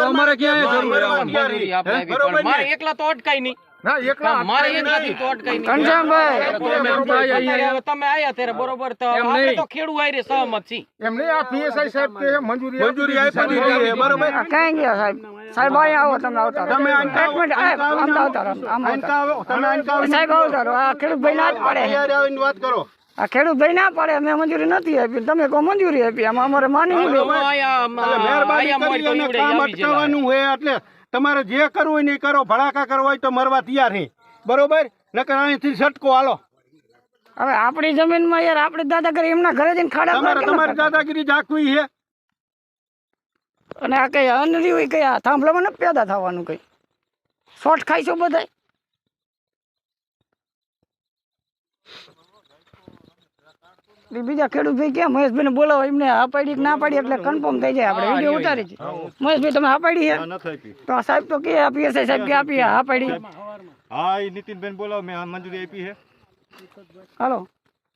અમારે ક્યાં? એકલા તો અટકાય નહીં. સાહેબ કે આ ખેડૂત ભાઈ ના પાડે પડે તૈયારી આવીને વાત કરો આ ખેડૂત ભાઈ ના પડે મેં મંજૂરી નથી આપી તમે કહો મંજૂરી આપી આમાં અમારે માની મહેરબાની કામ અટકાવવાનું હોય એટલે તમારે જે કરવું હોય ને એ કરો. ભડાકા કરવા હોય તો મરવા તૈયાર નહીં બરોબર? નકર અહીંથી સટકો હાલો. હવે આપણી જમીનમાં યાર આપણે દાદાગીરી એમના ઘરે જઈને ખાડા તમારે તમારી દાદાગીરી જાખવી છે અને આ કઈ અનરી હોય કઈ? થાંભલામાં ન પેદા થવાનું કઈ? શોર્ટ ખાઈશું બધાય? બીજા ખેડૂત ભાઈ કે મહેશભાઈ ને બોલાવો એમને હા પાડી ના પાડી એટલે કન્ફર્મ થઈ જાય આપણે વીડિયો ઉતારી છે મહેશભાઈ તમે હા પાડી છે તો આ સાહેબ તો કે આપીએ છે સાહેબ કે આપીએ હા પાડી હા એ નીતિનભાઈ બોલાવો મેં મંજૂરી આપી છે હાલો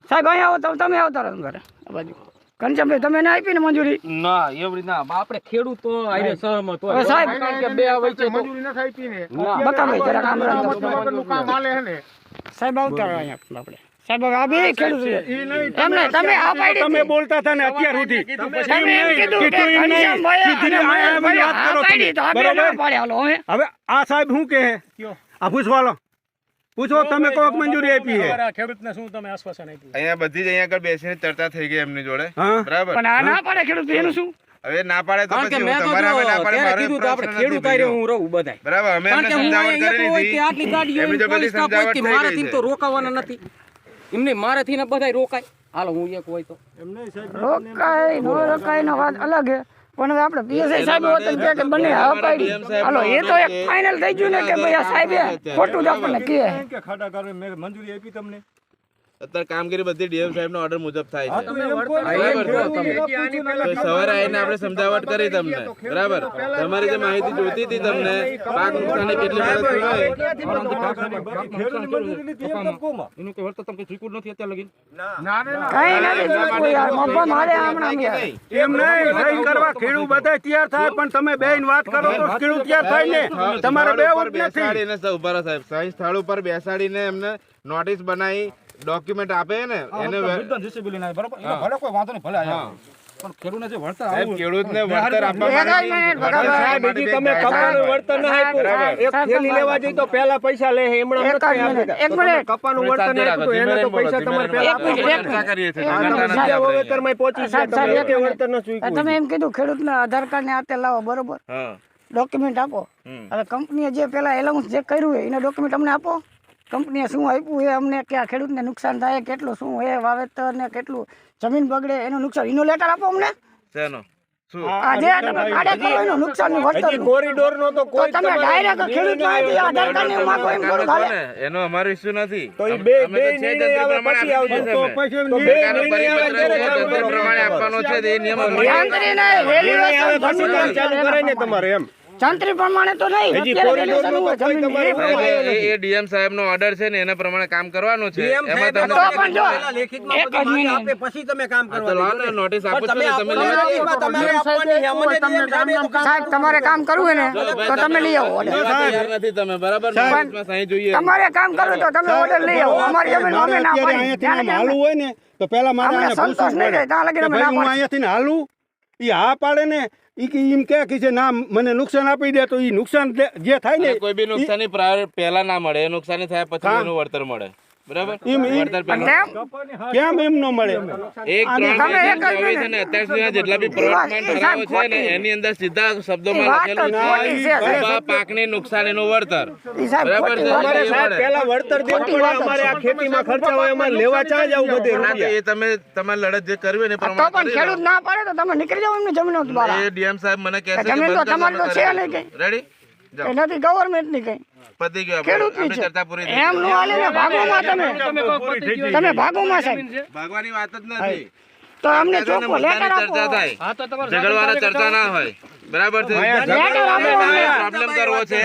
સાહેબ અહીંયા આવો તમે આવતા રહો ઘરે આ બાજુ ઘનશ્યામભાઈ તમે ના આપી ને મંજૂરી ના એવડી ના આપણે ખેડૂતો હારે સહમત હોય સાહેબ કારણ કે બે વચ્ચે મંજૂરી નથી આપી ને બતાવે જરા કામ આમાં તો વગરનું કામ હાલે છે ને સાહેબ આવતા અહીંયા આપણે સાહેબ આ બે ખેડૂત છે. ઈ નહીં, એમ નહીં તમે આ પાડી તમે બોલતા હતા ને અત્યાર સુધી. તમે એમ કીધું કે કીધું એમ નહીં. ઘનશ્યામભાઈ સીધી અને આ મહેશભાઈ વાત કરો બરોબર? ના પાડે હાલો હવે આ સાહેબ શું કહે? આ પૂછવા પૂછો તમે કોક મંજૂરી આપી છે. અહીંયા બધી જ અહીંયા આગળ બેસીને ચર્ચા થઈ ગઈ એમની જોડે. બરાબર? પણ આ ના પાડે ખેડૂત એનું શું? હવે ના પાડે તો પછી હું તમારા હવે ના પાડે ત્યારે કીધું તો આપણે ખેડૂત નથી હું રહું બધાય. બરાબર અમે એમને સમજાવટ કરી દીધી આટલી ગાડીઓ એમની પોલીસ સમજાવટ થઈ મારાથી તો રોકાવાના નથી. એમને મારાથી ને બધાય રોકાય. હાલો હું એક હોય તો. રોકાય નો રોકાય. નો વાત અલગ હે. પણ હવે આપણે પીએસઆઈ સાહેબ હોત કે કે બને હા પાડી હાલો એ તો એક ફાઇનલ થઈ ગયું ને કે ભાઈ આ સાહેબે ખોટું જ આપણને કહે. કે ખાડાકારો મેં મંજૂરી આપી તમને. અત્યારે કામગીરી બધી ડીએમ સાહેબ નો ઓર્ડર મુજબ થાય છે. બરાબર સવારે આવીને આપણે સમજાવટ કરી તમને. બરાબર. તમારી જે માહિતી જોઈતી હતી તમને પાક નુકસાન કેટલી મદદ થાય એનું કઈ વળતર તમે ચૂક્યું નથી અત્યારે લગી ના કઈ નથી જોઈતું યાર મફત મારે હમણાં એમ નહીં સહી કરવા ખેડૂત બધા તૈયાર થાય પણ તમે બેન વાત કરો તો ખેડૂત તૈયાર થાય ને. તમારે બે ઉપર બેસાડીને સ- ઊભા સાહેબ. સહી સ્થળ ઉપર બેસાડીને એમને નોટિસ બનાવી ડોક્યુમેન્ટ આપે ને એને વે- સાહેબ ખેડૂતને વળતર આપવા એક જ માટે જે વળતર બરાબર. આપવા માટે તમે કપાનું વળતર ના બરાબર. એક થેલી લેવા જઈ તો પહેલા પૈસા લે એમણે એક જ મિનિટ એક મિનિટ. કપાનું વળતર ના આપ્યું તો એને તો પૈસા તમારે પહેલા ચર્ચા કરીએ છે એક ચર્ચા મિનિટ. નથી આપણે અહીંયા. વેતરમાં પહોંચી છે તમે વળતર ન ચૂક્યું તમે એમ કીધું ખેડૂતના આધાર કાર્ડ ને આતે લાવો બરોબર? હા. ડોક્યુમેન્ટ આપો. હવે કંપનીએ જે પેલા એલાઉન્સ જે કર્યું હોય એના ડોક્યુમેન્ટ અમને આપો. કંપનીએ શું આપ્યું એ અમને કે આ ખેડૂતને નુકસાન થાય કેટલું શું એ વાવેતર ને કેટલું જમીન બગડે એનું નુકસાન. એનો લેટર આપો અમને. શેનો? એનું અમારો ઇસ્યુ નથી. આપવાનો છે તમારે એમ. જાણકારી પ્રમાણે તો નહીં. હજી કોરિડોર એ પ્રમાણે. એ- એ ડીએમ સાહેબ નો ઓર્ડર છે ને એના પ્રમાણે કામ કરવાનું છે. એમાં તો તમને પણ જો એક બધું આપે પછી તમે કામ કરવાનું નોટિસ આપો છો તમે લઈ આવો. સાહેબ તમારે કામ કરવું હોય ને તો તમે લઈ આવો. નથી તમે બરાબર નોટિસમાં સહી જોઈએ. તમારે કામ કરવું તો તમે ઓર્ડર લઈ આવો. અમારી જમીન અમે ના પાડી હાલવું હોય ને તો પેલા મારે સંતોષ નહીં થાય, ત્યાં લગી હું. અહીંયાથી હાલું? ઈ હા પાડે ને કે એમ કે કે છે ના મને નુકસાન આપી દે તો ઈ નુકસાન જે થાય ને કોઈ બી નુકસાની પહેલા ના મળે. એ નુકસાની થયા પછી એનું વળતર મળે. બરાબર? એમ- એમ- વળતર પહેલા. કેમ? કેમ એમ ન મળે? એક ત્રણ તમે બે એક જ ચોવીસ અને અત્યાર સુધીના જેટલા બી પ્રોડક્ટમેન્ટ ઠરાવો છે ને એની અંદર સીધા શબ્દોમાં લખેલું છે, છે સાહેબ. આ વળતર. બરાબર છે. વાત અમારે છે. સાહેબ પેલા વળતર દેવું પડે અમારે આ ખેતીમાં ખર્ચા હોય અમારે લેવા ચા જ બધે રૂપિયા. એ તમે તમારી લડત જે કરવી ને એ તો પણ ખેડૂત ના પાડે તો તમે નીકળી જાવ એમની જમીનો. દ્વારા. એ ડીએમ સાહેબ મને કહે છે કે જમીન તો તમારી તો છે નહીં કઈ. રેડી નથી ગવર્મેન્ટની કઈ. પતી ગયો. ખેડૂતની ચર્ચા પૂરી એમ નો હાલે ને ભાગોમાં તમે. તમે ભાગોમાં સાહેબ. ભાગવાની વાત જ નથી. તો અમને ચોખ્ખો લેટર મુદ્દાની ચર્ચા આપો થાય ઝઘડવાના ચર્ચા ના હોય. બરાબર છે? પ્રોબ્લેમ કરવો છે.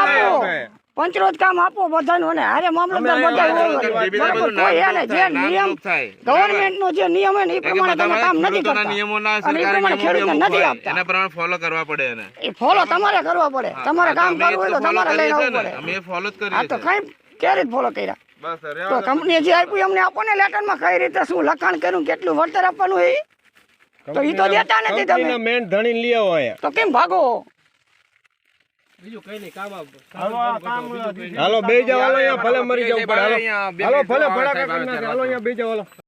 આપો. પંચરોજ કામ આપો બધાનું અને હારે મામલતદાર બધા જે નિયમ ગવર્મેન્ટ નો જે નિયમ હોય ને એ પ્રમાણે તમે કામ નથી કરતા. નિયમોના અને એ પ્રમાણે નિયમો ખેડૂતને નથી આપતા. એના પ્રમાણે ફોલો કરવા પડે એને. એ ફોલો તમારે કરવા પડે. તમારે કામ કરવું હોય તો તમારે લઈને આવવું પડે. અમે ફોલો જ કરીએ આ તો કઈ ક્યારે ફોલો કર્યા. તો કંપની જે આપ્યું અમને આપો ને લેટરમાં કઈ રીતે શું લખાણ કર્યું કેટલું વળતર આપવાનું એ તો એ તો દેતા નથી તમે. મેન ધણી લઈ આવો તો કેમ ભાગો? હાલો બે જાવ હાલો અહીંયા ભલે મરી જવું પડે હાલો. બે ભલે ફટાકા હાલો અહીંયા બે જાવ હાલો.